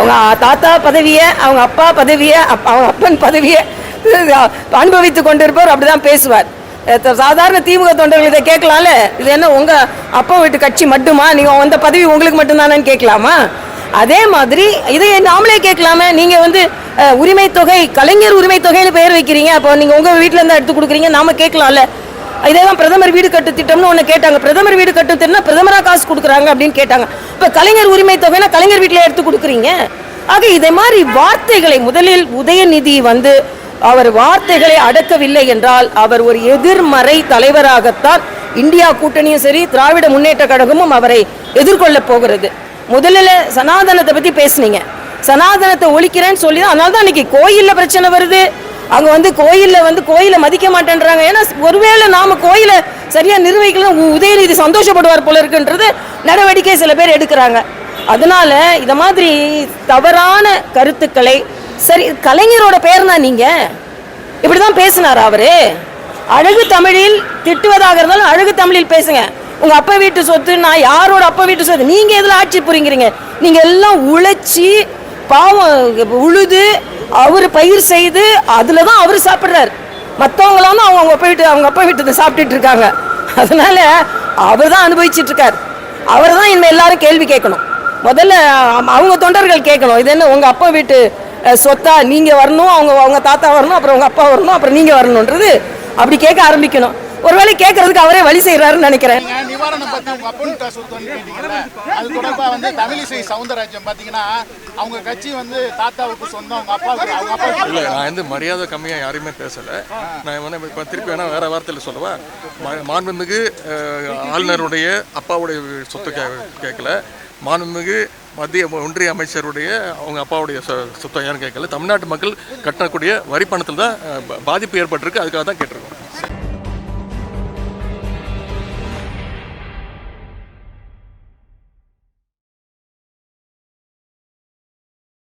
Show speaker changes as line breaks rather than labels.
அவங்க தாத்தா பதவியை அவங்க அப்பா பதவியை அவங்க அப்பன் பதவியை அனுபவித்து கொண்டிருப்பவர் அப்படிதான் பேசுவார். சாதாரண திமுக தொண்டர்கள் இதை கேட்கலாம்ல? இது என்ன உங்கள் அப்பா வீட்டு கட்சி மட்டுமா? நீங்கள் அந்த பதவி உங்களுக்கு மட்டும்தானு கேட்கலாமா? அதே மாதிரி இதை நாமளே கேட்கலாமே. நீங்கள் வந்து உரிமை தொகை கலைஞர் உரிமை தொகைன்னு பெயர் வைக்கிறீங்க. அப்போ நீங்கள் உங்கள் வீட்டில் இருந்து எடுத்து கொடுக்குறீங்க. நாம கேட்கலாம்ல. இதே தான் பிரதமர் வீடு கட்டு திட்டம்னு ஒன்று கேட்டாங்க. பிரதமர் வீடு கட்டு திட்டம்னா பிரதமராக காசு கொடுக்குறாங்க அப்படின்னு கேட்டாங்க. இப்போ கலைஞர் உரிமை தொகைனா கலைஞர் வீட்டில் எடுத்து கொடுக்குறீங்க. ஆக இதே மாதிரி வார்த்தைகளை முதலில் உதயநிதி வந்து அவர் வார்த்தைகளை அடக்கவில்லை என்றால் அவர் ஒரு எதிர்மறை தலைவராகத்தான் இந்தியா கூட்டணியும் சரி திராவிட முன்னேற்ற கழகமும் அவரை எதிர்கொள்ள போகிறது. முதலில் சனாதனத்தை பற்றி பேசுனீங்க. சனாதனத்தை ஒழிக்கிறேன்னு சொல்லி அதனால தான் அன்னைக்கு கோயிலில் பிரச்சனை வருது. அங்க வந்து கோயில்ல வந்து கோயிலை மதிக்க மாட்டேன்றாங்க. ஏன்னா ஒருவேளை நாம கோயிலை சரியா நிர்வகிக்கலாம் உதயநிதி சந்தோஷப்படுவார் போல இருக்குன்றது நடவடிக்கை சில பேர் எடுக்கிறாங்க. அதனால இத மாதிரி தவறான கருத்துக்களை சரி கலைஞரோட பேர் தான் நீங்க? இப்படிதான் பேசினார் அவரு? அழகு தமிழில் திட்டுவதாக இருந்தாலும் அழகு தமிழில் பேசுங்க. உங்க அப்பா வீட்டு சொத்து நான் யாரோட அப்பா வீட்டு சொத்து? நீங்க எதுல ஆட்சி புரிங்கிறீங்க நீங்க எல்லாம் உழைச்சி பாவம் உழுது அவர் பயிர் செய்து அதில் தான் அவர் சாப்பிட்றாரு. மற்றவங்களாம் தான் அவங்க போயிட்டு அவங்க அப்பா வீட்டு சாப்பிட்டுட்டு இருக்காங்க. அதனால அவர் தான் அனுபவிச்சிட்டு இருக்கார். அவர் தான் இனிமேல் எல்லாரும் கேள்வி கேட்கணும். முதல்ல அவங்க தொண்டர்கள் கேட்கணும். இது என்ன உங்கள் அப்பா வீட்டு சொத்தா? நீங்கள் வரணும் அவங்க அவங்க தாத்தா வரணும் அப்புறம் உங்கள் அப்பா வரணும் அப்புறம் நீங்கள் வரணுன்றது அப்படி கேட்க ஆரம்பிக்கணும். ஒருவேளை கேட்கறதுக்கு அவரே வழி செய்யறாருன்னு நினைக்கிறேன்.
நிவாரணம் பத்தி உங்க அது தொடர்பா வந்து தமிழிசை சவுந்தரராஜன் பாத்தீங்கன்னா அவங்க கட்சி வந்து தாத்தாவுக்கு சொந்தம் அவங்க அப்பாவுக்கு அவங்க அப்பா
இல்லை நான் வந்து மரியாதை கம்மியாக யாரையுமே பேசலை. நான் வந்து இப்போ திருப்பி வேணா வேற வார்த்தையில் சொல்லவா? மா- மாண்புமிகு ஆளுநருடைய அப்பாவுடைய சொத்து கே கேட்கல மாண்புமிகு மத்திய ஒன்றிய அமைச்சருடைய அவங்க அப்பாவுடைய சொ- சொத்தை யாரும் கேட்கல தமிழ்நாட்டு மக்கள் கட்டக்கூடிய வரி பணத்தில் தான் பாதிப்பு ஏற்பட்டிருக்கு. அதுக்காக தான் கேட்டிருக்கோம்.